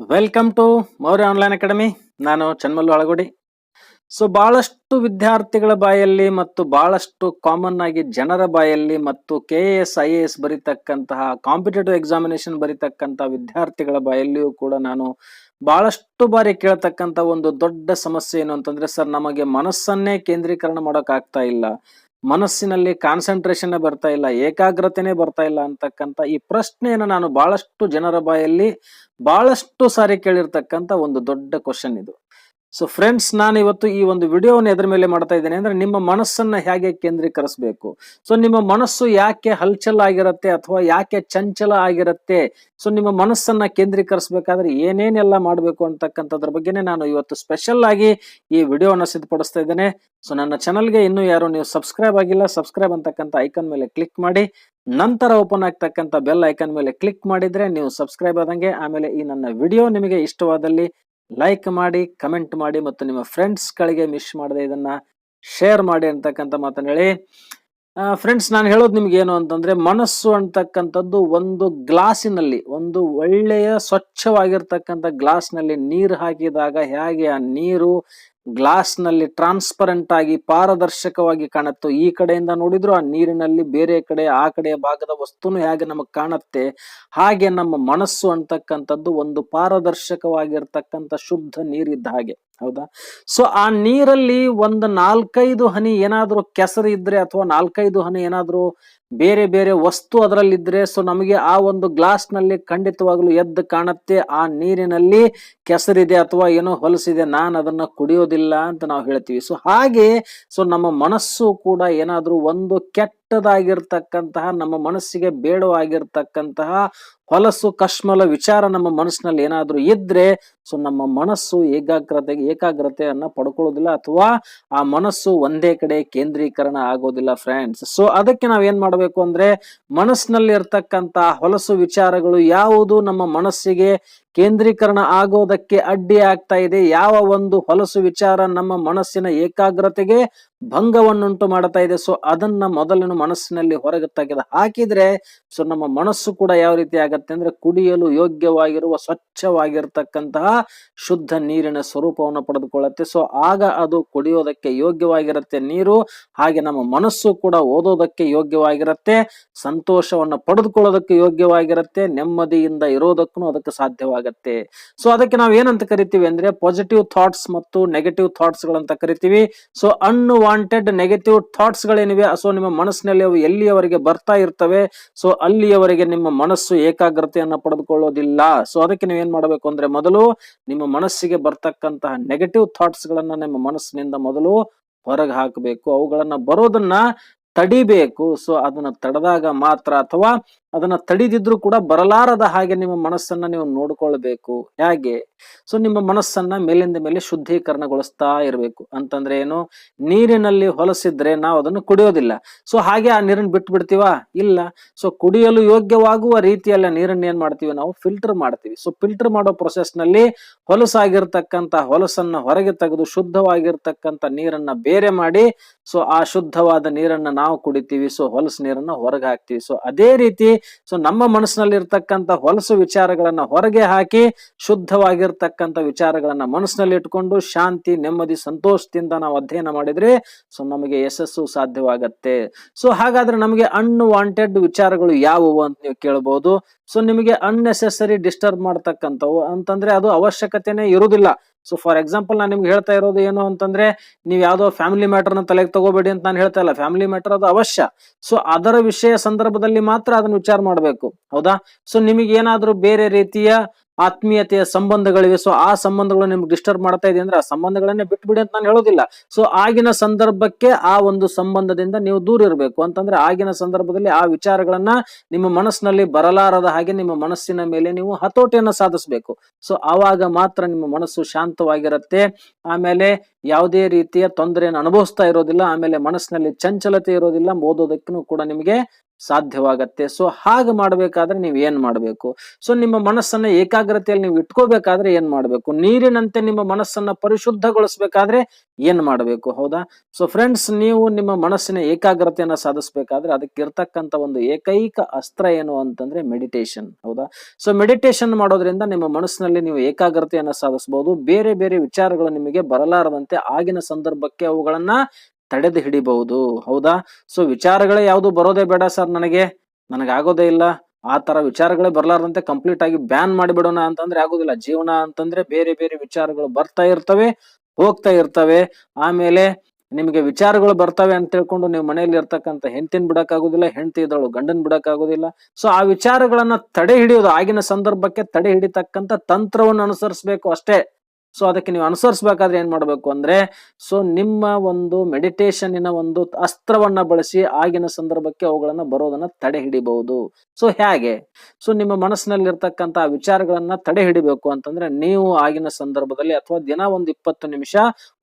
Welcome to Maurya online academy ನಾನು Chanmallu ಅಳಗುಡಿ so ಬಹಳಷ್ಟು ವಿದ್ಯಾರ್ಥಿಗಳ ಬಾಯಲ್ಲಿ ಮತ್ತು ಬಹಳಷ್ಟು ಕಾಮನ್ ಆಗಿ ಜನರ ಬಾಯಲ್ಲಿ ಮತ್ತು K A S I A S ಬರಿತಕ್ಕಂತಹ competitive examination ಬರಿತಕ್ಕಂತಹ ವಿದ್ಯಾರ್ಥಿಗಳ ಬಾಯಲ್ಲಿಯೂ ಕೂಡ ನಾನು ಬಹಳಷ್ಟು ಬಾರಿ ಕೇಳತಕ್ಕಂತಹ ಒಂದು ದೊಡ್ಡ ಸಮಸ್ಯೆ ಏನು ಅಂತಂದ್ರೆ, ಸರ್, ನಮಗೆ ಮನಸ್ಸನ್ನೇ ಕೇಂದ್ರೀಕರಣ ಮಾಡೋಕ್ ಆಗ್ತಾ ಇಲ್ಲ. ಮನಸ್ಸಿನಲ್ಲಿ ಕಾನ್ಸಂಟ್ರೇಷನ್ ಬರ್ತಾ ಇಲ್ಲ, ಏಕಾಗ್ರತೆನೇ ಬರ್ತಾ ಇಲ್ಲ ಅಂತಕ್ಕಂಥ ಈ ಪ್ರಶ್ನೆಯನ್ನು ನಾನು ಬಹಳಷ್ಟು ಜನರ ಬಾಯಲ್ಲಿ ಬಹಳಷ್ಟು ಸಾರಿ ಕೇಳಿರ್ತಕ್ಕಂಥ ಒಂದು ದೊಡ್ಡ ಕ್ವಶನ್ ಇದು. ಸೊ ಫ್ರೆಂಡ್ಸ್ ನಾನು ಇವತ್ತು ಈ ಒಂದು ವಿಡಿಯೋವನ್ನು ಎದ್ರ ಮೇಲೆ ಮಾಡ್ತಾ ಇದ್ದೇನೆ ಅಂದ್ರೆ ನಿಮ್ಮ ಮನಸ್ಸನ್ನ ಹೇಗೆ ಕೇಂದ್ರೀಕರಿಸಬೇಕು? ಸೊ ನಿಮ್ಮ ಮನಸ್ಸು ಯಾಕೆ ಹಲ್ಚಲ್ ಆಗಿರತ್ತೆ ಅಥವಾ ಯಾಕೆ ಚಂಚಲ ಆಗಿರುತ್ತೆ? ಸೊ ನಿಮ್ಮ ಮನಸ್ಸನ್ನ ಕೇಂದ್ರೀಕರಿಸಬೇಕಾದ್ರೆ ಏನೇನೆಲ್ಲ ಮಾಡಬೇಕು ಅಂತಕ್ಕಂಥದ್ರ ಬಗ್ಗೆನೇ ನಾನು ಇವತ್ತು ಸ್ಪೆಷಲ್ ಆಗಿ ಈ ವಿಡಿಯೋವನ್ನು ಸಿದ್ಧಪಡಿಸ್ತಾ ಇದ್ದೇನೆ. ಸೊ ನನ್ನ ಚಾನಲ್ಗೆ ಇನ್ನೂ ಯಾರು ನೀವು ಸಬ್ಸ್ಕ್ರೈಬ್ ಆಗಿಲ್ಲ ಸಬ್ಸ್ಕ್ರೈಬ್ ಅಂತಕ್ಕಂಥ ಐಕನ್ ಮೇಲೆ ಕ್ಲಿಕ್ ಮಾಡಿ. ನಂತರ ಓಪನ್ ಆಗ್ತಕ್ಕಂಥ ಬೆಲ್ ಐಕನ್ ಮೇಲೆ ಕ್ಲಿಕ್ ಮಾಡಿದ್ರೆ ನೀವು ಸಬ್ಸ್ಕ್ರೈಬ್ ಆದಂಗೆ ಆಮೇಲೆ ಈ ನನ್ನ ವಿಡಿಯೋ ನಿಮಗೆ ಇಷ್ಟವಾದಲ್ಲಿ ಲೈಕ್ ಮಾಡಿ ಕಮೆಂಟ್ ಮಾಡಿ ಮತ್ತು ನಿಮ್ಮ ಫ್ರೆಂಡ್ಸ್ಗಳಿಗೆ ಮಿಸ್ ಮಾಡದೆ ಇದನ್ನ ಶೇರ್ ಮಾಡಿ ಅಂತಕ್ಕಂಥ ಮಾತನ್ನ ಹೇಳಿ. ಫ್ರೆಂಡ್ಸ್ ನಾನು ಹೇಳೋದು ನಿಮ್ಗೆ ಏನು ಅಂತಂದ್ರೆ ಮನಸ್ಸು ಅಂತಕ್ಕಂಥದ್ದು ಒಂದು ಗ್ಲಾಸಿನಲ್ಲಿ, ಒಂದು ಒಳ್ಳೆಯ ಸ್ವಚ್ಛವಾಗಿರ್ತಕ್ಕಂಥ ಗ್ಲಾಸ್ನಲ್ಲಿ ನೀರು ಹಾಕಿದಾಗ ಹೇಗೆ ಆ ನೀರು ಗ್ಲಾಸ್ನಲ್ಲಿ ಟ್ರಾನ್ಸ್ಪರೆಂಟ್ ಆಗಿ ಪಾರದರ್ಶಕವಾಗಿ ಕಾಣುತ್ತೋ. ಈ ಕಡೆಯಿಂದ ನೋಡಿದ್ರು ಆ ನೀರಿನಲ್ಲಿ ಬೇರೆ ಕಡೆ, ಆ ಕಡೆಯ ಭಾಗದ ವಸ್ತುನು ಹೇಗೆ ನಮಗೆ ಕಾಣುತ್ತೆ? ಹಾಗೆ ನಮ್ಮ ಮನಸ್ಸು ಅಂತಕ್ಕಂಥದ್ದು ಒಂದು ಪಾರದರ್ಶಕವಾಗಿರ್ತಕ್ಕಂಥ ಶುದ್ಧ ನೀರಿದ್ದ ಹಾಗೆ. ಹೌದಾ? ಸೊ ಆ ನೀರಲ್ಲಿ ಒಂದು ನಾಲ್ಕೈದು ಹನಿ ಏನಾದರೂ ಕೆಸರು ಇದ್ರೆ ಅಥವಾ ನಾಲ್ಕೈದು ಹನಿ ಏನಾದರೂ ಬೇರೆ ಬೇರೆ ವಸ್ತು ಅದರಲ್ಲಿದ್ರೆ ಸೊ ನಮಗೆ ಆ ಒಂದು ಗ್ಲಾಸ್ನಲ್ಲಿ ಖಂಡಿತವಾಗ್ಲೂ ಎದ್ದು ಕಾಣುತ್ತೆ, ಆ ನೀರಿನಲ್ಲಿ ಕೆಸರಿದೆ ಅಥವಾ ಏನೋ ಹೊಲಸಿದೆ, ನಾನು ಅದನ್ನ ಕುಡಿಯೋದಿಲ್ಲ ಅಂತ ನಾವು ಹೇಳ್ತೀವಿ. ಸೊ ಹಾಗೆ ಸೊ ನಮ್ಮ ಮನಸ್ಸು ಕೂಡ ಏನಾದರೂ ಒಂದು ಕೆಟ್ಟದಾಗಿರ್ತಕ್ಕಂತಹ, ನಮ್ಮ ಮನಸ್ಸಿಗೆ ಬೇಡವಾಗಿರ್ತಕ್ಕಂತಹ ಹೊಲಸು ಕಶ್ಮಲ ವಿಚಾರ ನಮ್ಮ ಮನಸ್ಸಿನಲ್ಲಿ ಏನಾದ್ರೂ ಇದ್ರೆ, ಸೊ ನಮ್ಮ ಮನಸ್ಸು ಏಕಾಗ್ರತೆಗೆ ಏಕಾಗ್ರತೆಯನ್ನ ಪಡ್ಕೊಳ್ಳೋದಿಲ್ಲ ಅಥವಾ ಆ ಮನಸ್ಸು ಒಂದೇ ಕಡೆ ಕೇಂದ್ರೀಕರಣ ಆಗೋದಿಲ್ಲ ಫ್ರೆಂಡ್ಸ್ ಸೊ ಅದಕ್ಕೆ ನಾವ್ ಏನ್ ಮಾಡ್ಬೇಕು ಅಂದ್ರೆ ಮನಸ್ಸಿನಲ್ಲಿ ಇರ್ತಕ್ಕಂತ ಹೊಲಸು ವಿಚಾರಗಳು ಯಾವುದು ನಮ್ಮ ಮನಸ್ಸಿಗೆ ಕೇಂದ್ರೀಕರಣ ಆಗೋದಕ್ಕೆ ಅಡ್ಡಿ ಆಗ್ತಾ ಇದೆ. ಯಾವ ಒಂದು ಹೊಲಸು ವಿಚಾರ ನಮ್ಮ ಮನಸ್ಸಿನ ಏಕಾಗ್ರತೆಗೆ ಭಂಗವನ್ನುಂಟು ಮಾಡ್ತಾ ಇದೆ. ಸೊ ಅದನ್ನ ಮೊದಲಿನ ಮನಸ್ಸಿನಲ್ಲಿ ಹೊರಗೆ ತೆಗೆದು ಹಾಕಿದ್ರೆ ಸೊ ನಮ್ಮ ಮನಸ್ಸು ಕೂಡ ಯಾವ ರೀತಿ ಆಗತ್ತೆ ಅಂದ್ರೆ ಕುಡಿಯಲು ಯೋಗ್ಯವಾಗಿರುವ, ಸ್ವಚ್ಛವಾಗಿರ್ತಕ್ಕಂತಹ ಶುದ್ಧ ನೀರಿನ ಸ್ವರೂಪವನ್ನು ಪಡೆದುಕೊಳ್ಳುತ್ತೆ. ಸೊ ಆಗ ಅದು ಕುಡಿಯೋದಕ್ಕೆ ಯೋಗ್ಯವಾಗಿರುತ್ತೆ ನೀರು. ಹಾಗೆ ನಮ್ಮ ಮನಸ್ಸು ಕೂಡ ಓದೋದಕ್ಕೆ ಯೋಗ್ಯವಾಗಿರುತ್ತೆ. ಸಂತೋಷವನ್ನು ಪಡೆದುಕೊಳ್ಳೋದಕ್ಕೆ ಯೋಗ್ಯವಾಗಿರುತ್ತೆ. ನೆಮ್ಮದಿಯಿಂದ ಇರೋದಕ್ಕೂ ಅದಕ್ಕೆ ಸಾಧ್ಯವಾಗತ್ತೆ. ಸೊ ಅದಕ್ಕೆ ನಾವು ಏನಂತ ಕರಿತೀವಿ ಅಂದ್ರೆ ಪಾಸಿಟಿವ್ ಥಾಟ್ಸ್ ಮತ್ತು ನೆಗೆಟಿವ್ ಥಾಟ್ಸ್ ಗಳಂತ ಕರಿತೀವಿ. ಸೊ ಅನ್ವಾಂಟೆಡ್ ನೆಗೆಟಿವ್ ಥಾಟ್ಸ್ ಗಳೇನಿವೆ? ಸೊ ನಿಮ್ಮ ಮನಸ್ಸಿನಲ್ಲಿ ಅವು ಎಲ್ಲಿಯವರೆಗೆ ಬರ್ತಾ ಇರ್ತವೆ? ಸೊ ಅಲ್ಲಿಯವರೆಗೆ ನಿಮ್ಮ ಮನಸ್ಸು ಏಕಾಗ್ರತೆಯನ್ನ ಪಡೆದುಕೊಳ್ಳೋದಿಲ್ಲ. ಸೊ ಅದಕ್ಕೆ ನೀವು ಏನ್ ಮಾಡಬೇಕು ಅಂದ್ರೆ ಮೊದಲು ನಿಮ್ಮ ಮನಸ್ಸಿಗೆ ಬರ್ತಕ್ಕಂತಹ ನೆಗೆಟಿವ್ ಥಾಟ್ಸ್ ಗಳನ್ನ ನಿಮ್ಮ ಮನಸ್ಸಿನಿಂದ ಮೊದಲು ಹೊರಗೆ ಹಾಕಬೇಕು. ಅವುಗಳನ್ನ ಬರೋದನ್ನ ತಡಿಬೇಕು. ಸೊ ಅದನ್ನ ತಡೆದಾಗ ಮಾತ್ರ ಅಥವಾ ಅದನ್ನ ತಡಿದಿದ್ರು ಕೂಡ ಬರಲಾರದ ಹಾಗೆ ನಿಮ್ಮ ಮನಸ್ಸನ್ನ ನೀವು ನೋಡ್ಕೊಳ್ಬೇಕು. ಹೇಗೆ? ಸೊ ನಿಮ್ಮ ಮನಸ್ಸನ್ನ ಮೇಲಿಂದ ಮೇಲೆ ಶುದ್ಧೀಕರಣಗೊಳಿಸ್ತಾ ಇರಬೇಕು. ಅಂತಂದ್ರೆ ಏನು? ನೀರಿನಲ್ಲಿ ಹೊಲಸಿದ್ರೆ ನಾವು ಅದನ್ನು ಕುಡಿಯೋದಿಲ್ಲ. ಸೊ ಹಾಗೆ ಆ ನೀರನ್ನು ಬಿಟ್ಟು ಬಿಡ್ತೀವ? ಇಲ್ಲ. ಸೊ ಕುಡಿಯಲು ಯೋಗ್ಯವಾಗುವ ರೀತಿಯಲ್ಲಿ ನೀರನ್ನ ಏನ್ ಮಾಡ್ತೀವಿ ನಾವು? ಫಿಲ್ಟರ್ ಮಾಡ್ತೀವಿ. ಸೊ ಫಿಲ್ಟರ್ ಮಾಡೋ ಪ್ರೊಸೆಸ್ನಲ್ಲಿ ಹೊಲಸಾಗಿರ್ತಕ್ಕಂತ ಹೊಲಸನ್ನ ಹೊರಗೆ ತೆಗೆದು ಶುದ್ಧವಾಗಿರ್ತಕ್ಕಂತ ನೀರನ್ನ ಬೇರೆ ಮಾಡಿ ಸೊ ಆ ಶುದ್ಧವಾದ ನೀರನ್ನ ನಾವು ಕುಡಿತೀವಿ. ಸೊ ಹೊಲಸು ನೀರನ್ನ ಹೊರಗೆ ಹಾಕ್ತಿವಿ. ಸೊ ಅದೇ ರೀತಿ ಸೊ ನಮ್ಮ ಮನಸ್ಸಿನಲ್ಲಿ ಇರ್ತಕ್ಕಂಥ ಹೊಲಸು ವಿಚಾರಗಳನ್ನ ಹೊರಗೆ ಹಾಕಿ ಶುದ್ಧವಾಗಿರ್ತಕ್ಕಂಥ ವಿಚಾರಗಳನ್ನ ಮನಸ್ಸಿನಲ್ಲಿ ಇಟ್ಕೊಂಡು ಶಾಂತಿ, ನೆಮ್ಮದಿ, ಸಂತೋಷದಿಂದ ನಾವು ಅಧ್ಯಯನ ಮಾಡಿದ್ರೆ ಸೊ ನಮಗೆ ಯಶಸ್ಸು ಸಾಧ್ಯವಾಗತ್ತೆ. ಸೊ ಹಾಗಾದ್ರೆ ನಮಗೆ ಅನ್ವಾಂಟೆಡ್ ವಿಚಾರಗಳು ಯಾವುವು ಅಂತ ನೀವು ಕೇಳಬಹುದು ಸೊ ನಿಮಗೆ ಅನ್ನೆಸೆಸರಿ ಡಿಸ್ಟರ್ಬ್ ಮಾಡ್ತಕ್ಕಂಥವು ಅಂತಂದ್ರೆ ಅದು ಅವಶ್ಯಕತೆನೇ ಇರುವುದಿಲ್ಲ. ಸೊ ಫಾರ್ ಎಕ್ಸಾಂಪಲ್ ನಾನು ನಿಮ್ಗೆ ಹೇಳ್ತಾ ಇರೋದು ಏನು ಅಂತಂದ್ರೆ, ನೀವು ಯಾವ್ದೋ ಫ್ಯಾಮಿಲಿ ಮ್ಯಾಟರ್ನ ತಲೆಗೆ ತಗೋಬೇಡಿ ಅಂತ ನಾನು ಹೇಳ್ತಾ ಇಲ್ಲ. ಫ್ಯಾಮಿಲಿ ಮ್ಯಾಟರ್ ಅದು ಅವಶ್ಯ. ಸೊ ಅದರ ವಿಷಯ ಸಂದರ್ಭದಲ್ಲಿ ಮಾತ್ರ ಅದನ್ನ ವಿಚಾರ ಮಾಡಬೇಕು. ಹೌದಾ? ಸೊ ನಿಮಗೆ ಏನಾದ್ರೂ ಬೇರೆ ರೀತಿಯ ಆತ್ಮೀಯತೆಯ ಸಂಬಂಧಗಳಿವೆ. ಸೊ ಆ ಸಂಬಂಧಗಳು ನಿಮ್ಗೆ ಡಿಸ್ಟರ್ಬ್ ಮಾಡ್ತಾ ಇದೆ ಅಂದ್ರೆ ಆ ಸಂಬಂಧಗಳನ್ನೇ ಬಿಟ್ಬಿಡಿ ಅಂತ ನಾನು ಹೇಳೋದಿಲ್ಲ. ಸೊ ಆಗಿನ ಸಂದರ್ಭಕ್ಕೆ ಆ ಒಂದು ಸಂಬಂಧದಿಂದ ನೀವು ದೂರ ಇರಬೇಕು. ಅಂತಂದ್ರೆ ಆಗಿನ ಸಂದರ್ಭದಲ್ಲಿ ಆ ವಿಚಾರಗಳನ್ನ ನಿಮ್ಮ ಮನಸ್ಸಿನಲ್ಲಿ ಬರಲಾರದ ಹಾಗೆ ನಿಮ್ಮ ಮನಸ್ಸಿನ ಮೇಲೆ ನೀವು ಹತೋಟಿಯನ್ನ ಸಾಧಿಸಬೇಕು. ಸೊ ಆವಾಗ ಮಾತ್ರ ನಿಮ್ಮ ಮನಸ್ಸು ಶಾಂತವಾಗಿರುತ್ತೆ. ಆಮೇಲೆ ಯಾವುದೇ ರೀತಿಯ ತೊಂದರೆಯನ್ನು ಅನುಭವಿಸ್ತಾ ಇರೋದಿಲ್ಲ. ಆಮೇಲೆ ಮನಸ್ಸಿನಲ್ಲಿ ಚಂಚಲತೆ ಇರೋದಿಲ್ಲ. ಓದೋದಕ್ಕೂ ಕೂಡ ನಿಮಗೆ ಸಾಧ್ಯವಾಗತ್ತೆ. ಸೊ ಹಾಗೆ ಮಾಡಬೇಕಾದ್ರೆ ನೀವು ಏನ್ ಮಾಡಬೇಕು? ಸೊ ನಿಮ್ಮ ಮನಸ್ಸನ್ನ ಏಕಾಗ್ರತೆಯಲ್ಲಿ ನೀವು ಇಟ್ಕೋಬೇಕಾದ್ರೆ ಏನ್ ಮಾಡಬೇಕು? ನೀರಿನಂತೆ ನಿಮ್ಮ ಮನಸ್ಸನ್ನ ಪರಿಶುದ್ಧಗೊಳಿಸ್ಬೇಕಾದ್ರೆ ಏನ್ ಮಾಡಬೇಕು? ಹೌದಾ? ಸೊ ಫ್ರೆಂಡ್ಸ್ ನೀವು ನಿಮ್ಮ ಮನಸ್ಸಿನ ಏಕಾಗ್ರತೆಯನ್ನ ಸಾಧಿಸಬೇಕಾದ್ರೆ ಅದಕ್ಕೆ ಇರ್ತಕ್ಕಂಥ ಒಂದು ಏಕೈಕ ಅಸ್ತ್ರ ಏನು ಅಂತಂದ್ರೆ ಮೆಡಿಟೇಷನ್ ಹೌದಾ? ಸೊ ಮೆಡಿಟೇಷನ್ ಮಾಡೋದ್ರಿಂದ ನಿಮ್ಮ ಮನಸ್ಸಿನಲ್ಲಿ ನೀವು ಏಕಾಗ್ರತೆಯನ್ನ ಸಾಧಿಸಬಹುದು ಬೇರೆ ಬೇರೆ ವಿಚಾರಗಳು ನಿಮಗೆ ಬರಲಾರದಂತೆ ಆಗಿನ ಸಂದರ್ಭಕ್ಕೆ ಅವುಗಳನ್ನ ತಡೆದು ಹಿಡಿಬಹುದು. ಹೌದಾ? ಸೊ ವಿಚಾರಗಳೇ ಯಾವುದು ಬರೋದೇ ಬೇಡ ಸರ್ ನನಗೆ. ನನಗಾಗೋದೇ ಇಲ್ಲ. ಆ ತರ ವಿಚಾರಗಳೇ ಬರಲಾರದಂತೆ ಕಂಪ್ಲೀಟ್ ಆಗಿ ಬ್ಯಾನ್ ಮಾಡಿಬಿಡೋಣ ಅಂತಂದ್ರೆ ಆಗೋದಿಲ್ಲ. ಜೀವನ ಅಂತಂದ್ರೆ ಬೇರೆ ಬೇರೆ ವಿಚಾರಗಳು ಬರ್ತಾ ಇರ್ತವೆ, ಹೋಗ್ತಾ ಇರ್ತವೆ. ಆಮೇಲೆ ನಿಮಗೆ ವಿಚಾರಗಳು ಬರ್ತವೆ ಅಂತ ತಿಳ್ಕೊಂಡು ನೀವು ಮನೆಯಲ್ಲಿ ಇರ್ತಕ್ಕಂಥ ಹೆಂಡತಿನ ಬಿಡಕ್ಕಾಗೋದಿಲ್ಲ, ಹೆಂಡತಿ ಇದ್ದಳು ಗಂಡನ್ ಬಿಡಕ್ ಸೊ ಆ ವಿಚಾರಗಳನ್ನ ತಡೆ ಹಿಡಿಯೋದು ಆಗಿನ ಸಂದರ್ಭಕ್ಕೆ ತಡೆ ಹಿಡಿತಕ್ಕಂತ ತಂತ್ರವನ್ನು ಅನುಸರಿಸಬೇಕು ಅಷ್ಟೇ. ಸೊ ಅದಕ್ಕೆ ನೀವು ಅನುಸರಿಸಬೇಕಾದ್ರೆ ಏನ್ ಮಾಡಬೇಕು ಅಂದ್ರೆ ಸೊ ನಿಮ್ಮ ಒಂದು ಮೆಡಿಟೇಷನ್ನಿನ ಒಂದು ಅಸ್ತ್ರವನ್ನ ಬಳಸಿ ಆಗಿನ ಸಂದರ್ಭಕ್ಕೆ ಅವುಗಳನ್ನ ಬರೋದನ್ನ ತಡೆ ಹಿಡಿಬಹುದು. ಸೊ ಹೇಗೆ? ಸೊ ನಿಮ್ಮ ಮನಸ್ಸಿನಲ್ಲಿ ಇರ್ತಕ್ಕಂತ ವಿಚಾರಗಳನ್ನ ತಡೆ ಹಿಡಿಬೇಕು ಅಂತಂದ್ರೆ, ನೀವು ಆಗಿನ ಸಂದರ್ಭದಲ್ಲಿ ಅಥವಾ ದಿನ ಒಂದು ಇಪ್ಪತ್ತು ನಿಮಿಷ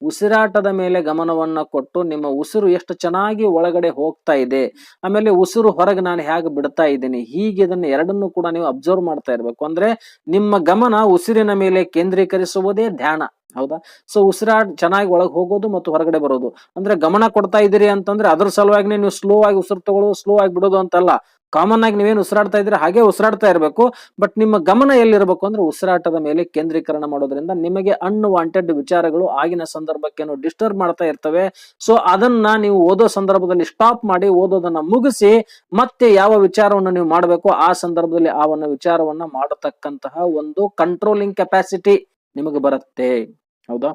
ಉಸಿರಾಟದ ಮೇಲೆ ಗಮನವನ್ನ ಕೊಟ್ಟು ನಿಮ್ಮ ಉಸಿರು ಎಷ್ಟು ಚೆನ್ನಾಗಿ ಒಳಗಡೆ ಹೋಗ್ತಾ ಇದೆ, ಆಮೇಲೆ ಉಸಿರು ಹೊರಗೆ ನಾನು ಹೇಗೆ ಬಿಡ್ತಾ ಇದ್ದೀನಿ, ಹೀಗೆ ಇದನ್ನ ಎರಡನ್ನೂ ಕೂಡ ನೀವು ಅಬ್ಸರ್ವ್ ಮಾಡ್ತಾ ಇರಬೇಕು. ಅಂದ್ರೆ ನಿಮ್ಮ ಗಮನ ಉಸಿರಿನ ಮೇಲೆ ಕೇಂದ್ರೀಕರಿಸುವುದೇ ಧ್ಯಾನ, ಹೌದಾ? ಸೊ ಉಸಿರಾಟ ಚೆನ್ನಾಗಿ ಒಳಗೆ ಹೋಗೋದು ಮತ್ತು ಹೊರಗಡೆ ಬರೋದು. ಅಂದ್ರೆ ಗಮನ ಕೊಡ್ತಾ ಇದ್ದೀರಿ ಅಂತಂದ್ರೆ ಅದ್ರ ಸಲುವಾಗಿ ನೀವು ಸ್ಲೋ ಆಗಿ ಉಸಿರು ತಗೊಳ್ಳೋದು ಸ್ಲೋ ಆಗಿ ಬಿಡೋದು ಅಂತಲ್ಲ. ಕಾಮನ್ ಆಗಿ ನೀವೇನು ಉಸಿರಾಡ್ತಾ ಇದ್ರೆ ಹಾಗೆ ಉಸಿರಾಡ್ತಾ ಇರಬೇಕು. ಬಟ್ ನಿಮ್ಮ ಗಮನ ಎಲ್ಲಿರಬೇಕು ಅಂದ್ರೆ ಉಸಿರಾಟದ ಮೇಲೆ ಕೇಂದ್ರೀಕರಣ ಮಾಡೋದ್ರಿಂದ ನಿಮಗೆ ಅನ್ವಾಂಟೆಡ್ ವಿಚಾರಗಳು ಆಗಿನ ಸಂದರ್ಭಕ್ಕೆ ಡಿಸ್ಟರ್ಬ್ ಮಾಡ್ತಾ ಇರ್ತವೆ. ಸೊ ಅದನ್ನ ನೀವು ಓದೋ ಸಂದರ್ಭದಲ್ಲಿ ಸ್ಟಾಪ್ ಮಾಡಿ ಓದೋದನ್ನ ಮುಗಿಸಿ ಮತ್ತೆ ಯಾವ ವಿಚಾರವನ್ನು ನೀವು ಮಾಡಬೇಕು ಆ ಸಂದರ್ಭದಲ್ಲಿ ಆ ಒಂದು ವಿಚಾರವನ್ನ ಮಾಡತಕ್ಕಂತಹ ಒಂದು ಕಂಟ್ರೋಲಿಂಗ್ ಕೆಪಾಸಿಟಿ ನಿಮಗೆ ಬರುತ್ತೆ. ಹೌದಾ?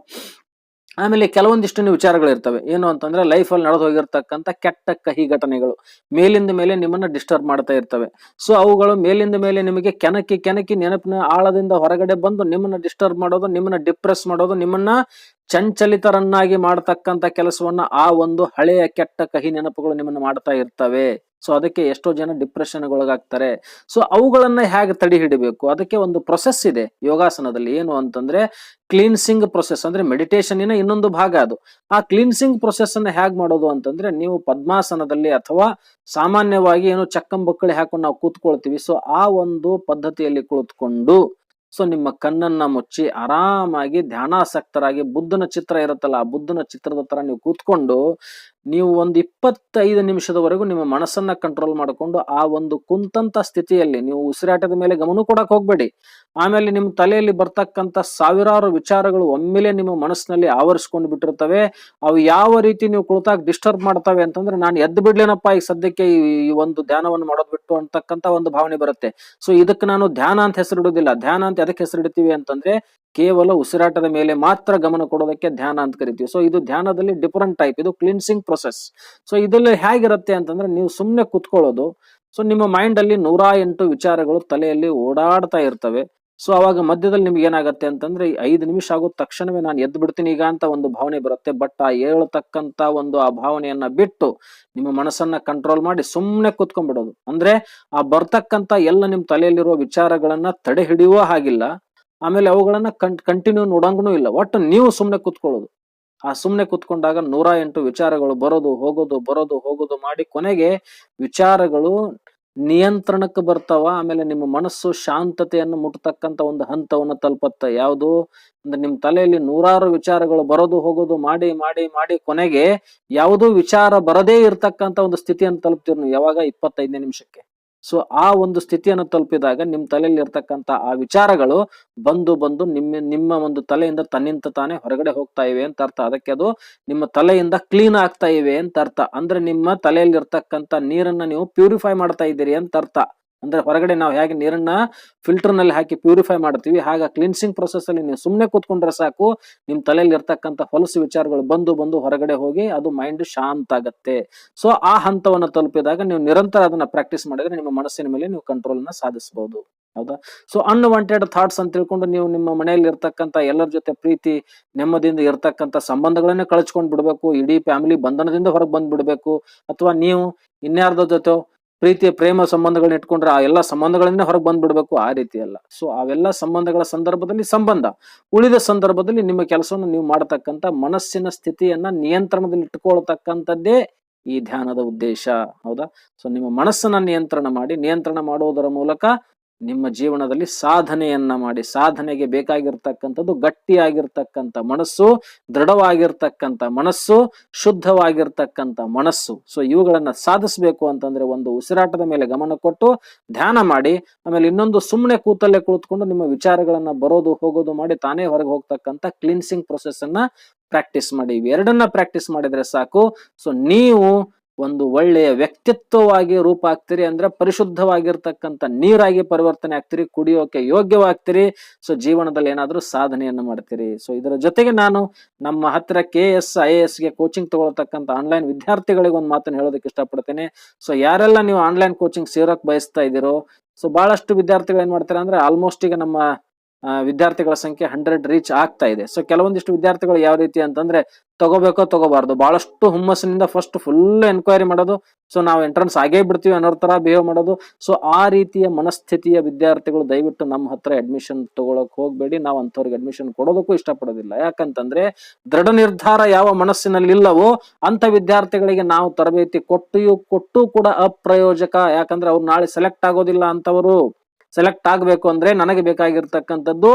ಆಮೇಲೆ ಕೆಲವೊಂದಿಷ್ಟು ವಿಚಾರಗಳು ಇರ್ತವೆ. ಏನು ಅಂತಂದ್ರೆ ಲೈಫ್ ಅಲ್ಲಿ ನಡೆದು ಹೋಗಿರ್ತಕ್ಕಂಥ ಕೆಟ್ಟ ಕಹಿ ಘಟನೆಗಳು. ಮೇಲಿಂದ ಮೇಲೆ ನಿಮ್ಮನ್ನ ಡಿಸ್ಟರ್ಬ್ ಮಾಡ್ತಾ ಇರ್ತವೆ. ಸೊ ಅವುಗಳು ಮೇಲಿಂದ ಮೇಲೆ ನಿಮಗೆ ಕೆನಕಿ ಕೆನಕಿ ನೆನಪಿನ ಆಳದಿಂದ ಹೊರಗಡೆ ಬಂದು ನಿಮ್ಮನ್ನ ಡಿಸ್ಟರ್ಬ್ ಮಾಡೋದು, ನಿಮ್ಮನ್ನ ಡಿಪ್ರೆಸ್ ಮಾಡೋದು, ನಿಮ್ಮನ್ನ ಚಂಚಲಿತರನ್ನಾಗಿ ಮಾಡತಕ್ಕಂಥ ಕೆಲಸವನ್ನ ಆ ಒಂದು ಹಳೆಯ ಕೆಟ್ಟ ಕಹಿ ನೆನಪುಗಳು ನಿಮ್ಮನ್ನ ಮಾಡ್ತಾ ಇರ್ತವೆ. ಸೊ ಅದಕ್ಕೆ ಎಷ್ಟೋ ಜನ ಡಿಪ್ರೆಷನ್ ಒಳಗಾಗ್ತಾರೆ. ಸೊ ಅವುಗಳನ್ನ ಹೇಗೆ ತಡೆ ಹಿಡಿಬೇಕು? ಅದಕ್ಕೆ ಒಂದು ಪ್ರೊಸೆಸ್ ಇದೆ ಯೋಗಾಸನದಲ್ಲಿ. ಏನು ಅಂತಂದ್ರೆ ಕ್ಲೀನ್ಸಿಂಗ್ ಪ್ರೊಸೆಸ್ ಅಂದ್ರೆ ಮೆಡಿಟೇಷನ್ನಿನ ಇನ್ನೊಂದು ಭಾಗ ಅದು. ಆ ಕ್ಲೀನ್ಸಿಂಗ್ ಪ್ರೊಸೆಸ್ ಅನ್ನ ಹೇಗೆ ಮಾಡೋದು ಅಂತಂದ್ರೆ, ನೀವು ಪದ್ಮಾಸನದಲ್ಲಿ ಅಥವಾ ಸಾಮಾನ್ಯವಾಗಿ ಏನು ಚಕ್ಕಂಬಕ್ಕಳಿ ಹಾಕೊಂಡು ನಾವು ಕೂತ್ಕೊಳ್ತೀವಿ. ಸೊ ಆ ಒಂದು ಪದ್ಧತಿಯಲ್ಲಿ ಕುಳಿತುಕೊಂಡು ಸೊ ನಿಮ್ಮ ಕಣ್ಣನ್ನ ಮುಚ್ಚಿ ಆರಾಮಾಗಿ ಧ್ಯಾನಾಸಕ್ತರಾಗಿ ಬುದ್ಧನ ಚಿತ್ರ ಇರುತ್ತಲ್ಲ, ಆ ಬುದ್ಧನ ಚಿತ್ರದ ತರ ನೀವು ಕೂತ್ಕೊಂಡು ನೀವು ಒಂದು ಇಪ್ಪತ್ತೈದು ನಿಮಿಷದವರೆಗೂ ನಿಮ್ಮ ಮನಸ್ಸನ್ನ ಕಂಟ್ರೋಲ್ ಮಾಡಿಕೊಂಡು ಆ ಒಂದು ಕುಂತಂತ ಸ್ಥಿತಿಯಲ್ಲಿ ನೀವು ಉಸಿರಾಟದ ಮೇಲೆ ಗಮನ ಕೊಡಕ್ ಹೋಗ್ಬೇಡಿ. ಆಮೇಲೆ ನಿಮ್ಮ ತಲೆಯಲ್ಲಿ ಬರ್ತಕ್ಕಂಥ ಸಾವಿರಾರು ವಿಚಾರಗಳು ಒಮ್ಮೆಲೆ ನಿಮ್ಮ ಮನಸ್ಸಿನಲ್ಲಿ ಆವರಿಸ್ಕೊಂಡು ಬಿಟ್ಟಿರ್ತವೆ. ಅವು ಯಾವ ರೀತಿ ನೀವು ಕುಳಿತಾಗ ಡಿಸ್ಟರ್ಬ್ ಮಾಡ್ತವೆ ಅಂತಂದ್ರೆ ನಾನು ಎದ್ದು ಬಿಡ್ಲೇನಪ್ಪ ಈಗ ಸದ್ಯಕ್ಕೆ ಈ ಒಂದು ಧ್ಯಾನವನ್ನು ಮಾಡೋದ್ ಬಿಟ್ಟು ಅಂತಕ್ಕಂಥ ಒಂದು ಭಾವನೆ ಬರುತ್ತೆ. ಸೊ ಇದಕ್ಕೆ ನಾನು ಧ್ಯಾನ ಅಂತ ಹೆಸರಿಡೋದಿಲ್ಲ ಧ್ಯಾನ ಅಂತ ಎದಕ್ಕೆ ಹೆಸರಿಡ್ತೀವಿ ಅಂತಂದ್ರೆ ಕೇವಲ ಉಸಿರಾಟದ ಮೇಲೆ ಮಾತ್ರ ಗಮನ ಕೊಡೋದಕ್ಕೆ ಧ್ಯಾನ ಅಂತ ಕರಿತೀವಿ. ಸೊ ಇದು ಧ್ಯಾನದಲ್ಲಿ ಡಿಫರೆಂಟ್ ಟೈಪ್ ಇದು ಕ್ಲಿನ್ಸಿಂಗ್ ಪ್ರೊಸೆಸ್ ಸೊ ಇದರಲ್ಲಿ ಹೇಗಿರುತ್ತೆ ಅಂತಂದ್ರೆ ನೀವು ಸುಮ್ಮನೆ ಕುತ್ಕೊಳ್ಳೋದು. ಸೊ ನಿಮ್ಮ ಮೈಂಡ್ ಅಲ್ಲಿ ನೂರ ಎಂಟು ವಿಚಾರಗಳು ತಲೆಯಲ್ಲಿ ಓಡಾಡ್ತಾ ಇರ್ತವೆ. ಸೊ ಅವಾಗ ಮಧ್ಯದಲ್ಲಿ ನಿಮ್ಗೆ ಏನಾಗುತ್ತೆ ಅಂತಂದ್ರೆ ಐದು ನಿಮಿಷ ಆಗೋ ತಕ್ಷಣವೇ ನಾನು ಎದ್ದು ಬಿಡ್ತೀನಿ ಈಗ ಅಂತ ಒಂದು ಭಾವನೆ ಬರುತ್ತೆ. ಬಟ್ ಆ ಹೇಳ್ತಕ್ಕಂತ ಒಂದು ಆ ಭಾವನೆಯನ್ನ ಬಿಟ್ಟು ನಿಮ್ಮ ಮನಸ್ಸನ್ನ ಕಂಟ್ರೋಲ್ ಮಾಡಿ ಸುಮ್ಮನೆ ಕುತ್ಕೊಂಡ್ಬಿಡೋದು. ಅಂದ್ರೆ ಆ ಬರ್ತಕ್ಕಂತ ಎಲ್ಲ ನಿಮ್ ತಲೆಯಲ್ಲಿರುವ ವಿಚಾರಗಳನ್ನ ತಡೆ ಹಿಡಿಯುವ ಹಾಗಿಲ್ಲ. ಆಮೇಲೆ ಅವುಗಳನ್ನ ಕಂ ಕಂಟಿನ್ಯೂ ನೋಡಂಗೂ ಇಲ್ಲ. ಒಟ್ಟು ನೀವು ಸುಮ್ಮನೆ ಕುತ್ಕೊಳ್ಳೋದು. ಆ ಸುಮ್ಮನೆ ಕುತ್ಕೊಂಡಾಗ ನೂರ ಎಂಟು ವಿಚಾರಗಳು ಬರೋದು, ಹೋಗೋದು ಬರೋದು, ಹೋಗೋದು ಮಾಡಿ ಕೊನೆಗೆ ವಿಚಾರಗಳು ನಿಯಂತ್ರಣಕ್ಕೆ ಬರ್ತಾವ. ಆಮೇಲೆ ನಿಮ್ಮ ಮನಸ್ಸು ಶಾಂತತೆಯನ್ನು ಮುಟ್ಟತಕ್ಕಂತ ಒಂದು ಹಂತವನ್ನು ತಲುಪತ್ತ. ಯಾವುದು? ಅಂದ್ರೆ ನಿಮ್ಮ ತಲೆಯಲ್ಲಿ ನೂರಾರು ವಿಚಾರಗಳು ಬರೋದು, ಹೋಗೋದು ಮಾಡಿ ಮಾಡಿ ಮಾಡಿ ಕೊನೆಗೆ ಯಾವುದೂ ವಿಚಾರ ಬರದೇ ಇರತಕ್ಕಂತ ಒಂದು ಸ್ಥಿತಿಯನ್ನು ತಲುಪ್ತೀರಿ ಯಾವಾಗ? ಇಪ್ಪತ್ತೈದನೇ ನಿಮಿಷಕ್ಕೆ. ಸೊ ಆ ಒಂದು ಸ್ಥಿತಿಯನ್ನು ತಲುಪಿದಾಗ ನಿಮ್ಮ ತಲೆಯಲ್ಲಿ ಇರ್ತಕ್ಕಂತ ಆ ವಿಚಾರಗಳು ಬಂದು ಬಂದು ನಿಮ್ಮ ನಿಮ್ಮ ಒಂದು ತಲೆಯಿಂದ ತನ್ನಿಂತ ತಾನೇ ಹೊರಗಡೆ ಹೋಗ್ತಾ ಇವೆ ಅಂತ ಅರ್ಥ. ಅದಕ್ಕೆ ಅದು ನಿಮ್ಮ ತಲೆಯಿಂದ ಕ್ಲೀನ್ ಆಗ್ತಾ ಇವೆ ಅಂತ ಅರ್ಥ. ಅಂದ್ರೆ ನಿಮ್ಮ ತಲೆಯಲ್ಲಿ ಇರ್ತಕ್ಕಂತ ನೀರನ್ನ ನೀವು ಪ್ಯೂರಿಫೈ ಮಾಡ್ತಾ ಇದ್ದೀರಿ ಅಂತ ಅರ್ಥ. ಅಂದ್ರೆ ಹೊರಗಡೆ ನಾವು ಹೇಗೆ ನೀರನ್ನ ಫಿಲ್ಟರ್ನಲ್ಲಿ ಹಾಕಿ ಪ್ಯೂರಿಫೈ ಮಾಡ್ತೀವಿ, ಹಾಗೆ ಕ್ಲಿನ್ಸಿಂಗ್ ಪ್ರೊಸೆಸ್ ಅಲ್ಲಿ ನೀವು ಸುಮ್ಮನೆ ಕೂತ್ಕೊಂಡ್ರೆ ಸಾಕು, ನಿಮ್ ತಲೆಯಲ್ಲಿ ಇರ್ತಕ್ಕಂಥ ಹೊಲಸು ವಿಚಾರಗಳು ಬಂದು ಬಂದು ಹೊರಗಡೆ ಹೋಗಿ ಅದು ಮೈಂಡ್ ಶಾಂತ ಆಗತ್ತೆ. ಸೊ ಆ ಹಂತವನ್ನು ತಲುಪಿದಾಗ ನೀವು ನಿರಂತರ ಅದನ್ನ ಪ್ರಾಕ್ಟೀಸ್ ಮಾಡಿದ್ರೆ ನಿಮ್ಮ ಮನಸ್ಸಿನ ಮೇಲೆ ನೀವು ಕಂಟ್ರೋಲ್ನ ಸಾಧಿಸಬಹುದು ಹೌದಾ? ಸೊ ಅನ್ವಾಂಟೆಡ್ ಥಾಟ್ಸ್ ಅಂತ ತಿಳ್ಕೊಂಡು ನೀವು ನಿಮ್ಮ ಮನೆಯಲ್ಲಿ ಇರ್ತಕ್ಕಂಥ ಎಲ್ಲರ ಜೊತೆ ಪ್ರೀತಿ, ನೆಮ್ಮದಿಯಿಂದ ಇರ್ತಕ್ಕಂಥ ಸಂಬಂಧಗಳನ್ನೇ ಕಳ್ಚ್ಕೊಂಡ್ ಬಿಡ್ಬೇಕು, ಇಡೀ ಫ್ಯಾಮಿಲಿ ಬಂಧನದಿಂದ ಹೊರಗೆ ಬಂದ್ ಬಿಡ್ಬೇಕು ಅಥವಾ ನೀವು ಇನ್ಯಾರ್ದ ಜೊತೆ ಪ್ರೀತಿಯ ಪ್ರೇಮ ಸಂಬಂಧಗಳನ್ನ ಇಟ್ಕೊಂಡ್ರೆ ಆ ಎಲ್ಲ ಸಂಬಂಧಗಳನ್ನೇ ಹೊರಗೆ ಬಂದ್ಬಿಡ್ಬೇಕು ಆ ರೀತಿ ಅಲ್ಲ ಸೊ ಅವೆಲ್ಲ ಸಂಬಂಧಗಳ ಸಂದರ್ಭದಲ್ಲಿ ಸಂಬಂಧ. ಉಳಿದ ಸಂದರ್ಭದಲ್ಲಿ ನಿಮ್ಮ ಕೆಲಸವನ್ನು ನೀವು ಮಾಡತಕ್ಕಂತ ಮನಸ್ಸಿನ ಸ್ಥಿತಿಯನ್ನ ನಿಯಂತ್ರಣದಲ್ಲಿ ಇಟ್ಕೊಳ್ತಕ್ಕಂಥದ್ದೇ ಈ ಧ್ಯಾನದ ಉದ್ದೇಶ. ಹೌದಾ? ಸೊ ನಿಮ್ಮ ಮನಸ್ಸನ್ನ ನಿಯಂತ್ರಣ ಮಾಡಿ ನಿಯಂತ್ರಣ ಮಾಡುವುದರ ಮೂಲಕ ನಿಮ್ಮ ಜೀವನದಲ್ಲಿ ಸಾಧನೆಯನ್ನ ಮಾಡಿ, ಸಾಧನೆಗೆ ಬೇಕಾಗಿರ್ತಕ್ಕಂಥದ್ದು ಗಟ್ಟಿಯಾಗಿರ್ತಕ್ಕಂಥ ಮನಸ್ಸು, ದೃಢವಾಗಿರ್ತಕ್ಕಂಥ ಮನಸ್ಸು, ಶುದ್ಧವಾಗಿರ್ತಕ್ಕಂಥ ಮನಸ್ಸು. ಸೊ ಇವುಗಳನ್ನ ಸಾಧಿಸಬೇಕು ಅಂತಂದ್ರೆ ಒಂದು ಉಸಿರಾಟದ ಮೇಲೆ ಗಮನ ಕೊಟ್ಟು, ಧ್ಯಾನ ಮಾಡಿ, ಆಮೇಲೆ ಇನ್ನೊಂದು ಸುಮ್ಮನೆ ಕೂತಲ್ಲೇ ಕುಳಿತುಕೊಂಡು ನಿಮ್ಮ ವಿಚಾರಗಳನ್ನ ಬರೋದು, ಹೋಗೋದು ಮಾಡಿ ತಾನೇ ಹೊರಗೆ ಹೋಗ್ತಕ್ಕಂಥ ಕ್ಲೀನ್ಸಿಂಗ್ ಪ್ರೊಸೆಸ್ ಅನ್ನ ಪ್ರಾಕ್ಟೀಸ್ ಮಾಡಿ. ಇವೆರಡನ್ನ ಪ್ರಾಕ್ಟೀಸ್ ಮಾಡಿದ್ರೆ ಸಾಕು. ಸೊ ನೀವು ಒಂದು ಒಳ್ಳೆಯ ವ್ಯಕ್ತಿತ್ವವಾಗಿ ರೂಪ ಆಗ್ತೀರಿ ಅಂದ್ರೆ ಪರಿಶುದ್ಧವಾಗಿರ್ತಕ್ಕಂಥ ನೀರಾಗಿ ಪರಿವರ್ತನೆ ಆಗ್ತೀರಿ, ಕುಡಿಯೋಕೆ ಯೋಗ್ಯವಾಗ್ತೀರಿ. ಸೊ ಜೀವನದಲ್ಲಿ ಏನಾದರೂ ಸಾಧನೆಯನ್ನು ಮಾಡ್ತೀರಿ. ಸೊ ಇದರ ಜೊತೆಗೆ ನಾನು ನಮ್ಮ ಹತ್ತಿರ ಕೆ ಎಸ್ ಐ ಎಸ್ಗೆ ಕೋಚಿಂಗ್ ತಗೊಳ್ತಕ್ಕಂಥ ಆನ್ಲೈನ್ ವಿದ್ಯಾರ್ಥಿಗಳಿಗೆ ಒಂದು ಮಾತನ್ನು ಹೇಳೋದಕ್ಕೆ ಇಷ್ಟಪಡ್ತೇನೆ. ಸೊ ಯಾರೆಲ್ಲ ನೀವು ಆನ್ಲೈನ್ ಕೋಚಿಂಗ್ ಸೇರೋಕೆ ಬಯಸ್ತಾ ಇದ್ದೀರೋ ಸೊ ಬಹಳಷ್ಟು ವಿದ್ಯಾರ್ಥಿಗಳು ಏನ್ ಮಾಡ್ತಾರೆ ಅಂದ್ರೆ ಆಲ್ಮೋಸ್ಟ್ ಈಗ ನಮ್ಮ ವಿದ್ಯಾರ್ಥಿಗಳ ಸಂಖ್ಯೆ ಹಂಡ್ರೆಡ್ ರೀಚ್ ಆಗ್ತಾ ಇದೆ. ಸೊ ಕೆಲವೊಂದಿಷ್ಟು ವಿದ್ಯಾರ್ಥಿಗಳು ಯಾವ ರೀತಿ ಅಂತಂದ್ರೆ ತಗೋಬೇಕೋ ತಗೋಬಾರ್ದು. ಬಹಳಷ್ಟು ಹುಮ್ಮಸ್ಸಿನಿಂದ ಫಸ್ಟ್ ಫುಲ್ ಎನ್ಕ್ವೈರಿ ಮಾಡೋದು. ಸೊ ನಾವು ಎಂಟ್ರೆನ್ಸ್ ಆಗೇ ಬಿಡ್ತೀವಿ ಅನ್ನೋ ತರ ಬಿಹೇವ್ ಮಾಡೋದು. ಸೊ ಆ ರೀತಿಯ ಮನಸ್ಥಿತಿಯ ವಿದ್ಯಾರ್ಥಿಗಳು ದಯವಿಟ್ಟು ನಮ್ಮ ಹತ್ರ ಅಡ್ಮಿಷನ್ ತಗೊಳಕ್ ಹೋಗ್ಬೇಡಿ. ನಾವು ಅಂಥವ್ರಿಗೆ ಅಡ್ಮಿಷನ್ ಕೊಡೋದಕ್ಕೂ ಇಷ್ಟಪಡೋದಿಲ್ಲ. ಯಾಕಂತಂದ್ರೆ ದೃಢ ನಿರ್ಧಾರ ಯಾವ ಮನಸ್ಸಿನಲ್ಲಿ ಇಲ್ಲವೋ ಅಂತ ವಿದ್ಯಾರ್ಥಿಗಳಿಗೆ ನಾವು ತರಬೇತಿ ಕೊಟ್ಟಿಯೂ ಕೊಟ್ಟು ಕೂಡ ಅಪ್ರಯೋಜಕ. ಯಾಕಂದ್ರೆ ಅವ್ರು ನಾಳೆ ಸೆಲೆಕ್ಟ್ ಆಗೋದಿಲ್ಲ ಅಂತವರು. ಸೆಲೆಕ್ಟ್ ಆಗಬೇಕು ಅಂದ್ರೆ ನನಗೆ ಬೇಕಾಗಿರ್ತಕ್ಕಂಥದ್ದು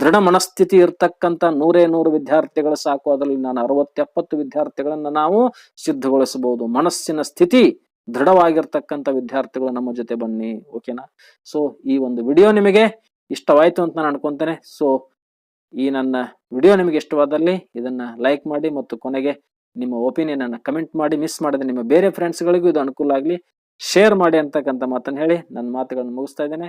ದೃಢ ಮನಸ್ಥಿತಿ ಇರ್ತಕ್ಕಂಥ ನೂರೇ ನೂರು ವಿದ್ಯಾರ್ಥಿಗಳು ಸಾಕು. ಅದರಲ್ಲಿ ನಾನು ಅರವತ್ತೆಪ್ಪತ್ತು ವಿದ್ಯಾರ್ಥಿಗಳನ್ನ ನಾವು ಸಿದ್ಧಗೊಳಿಸಬಹುದು. ಮನಸ್ಸಿನ ಸ್ಥಿತಿ ದೃಢವಾಗಿರ್ತಕ್ಕಂಥ ವಿದ್ಯಾರ್ಥಿಗಳು ನಮ್ಮ ಜೊತೆ ಬನ್ನಿ. ಓಕೆನಾ ಸೊ ಈ ಒಂದು ವಿಡಿಯೋ ನಿಮಗೆ ಇಷ್ಟವಾಯಿತು ಅಂತ ನಾನು ಅನ್ಕೊಂತೇನೆ. ಸೊ ಈ ನನ್ನ ವಿಡಿಯೋ ನಿಮಗೆ ಇಷ್ಟವಾದಲ್ಲಿ ಇದನ್ನ ಲೈಕ್ ಮಾಡಿ ಮತ್ತು ಕೊನೆಗೆ ನಿಮ್ಮ ಒಪಿನಿಯನ್ ಅನ್ನ ಕಮೆಂಟ್ ಮಾಡಿ. ಮಿಸ್ ಮಾಡದೆ ನಿಮ್ಮ ಬೇರೆ ಫ್ರೆಂಡ್ಸ್ಗಳಿಗೂ ಇದು ಅನುಕೂಲ ಆಗಲಿ. ಶೇರ್ ಮಾಡಿ ಅಂತಕ್ಕಂಥ ಮಾತನ್ನು ಹೇಳಿ. ನನ್ನ ಮಾತುಗಳನ್ನು ಮುಗಿಸ್ತಾ ಇದ್ದೇನೆ.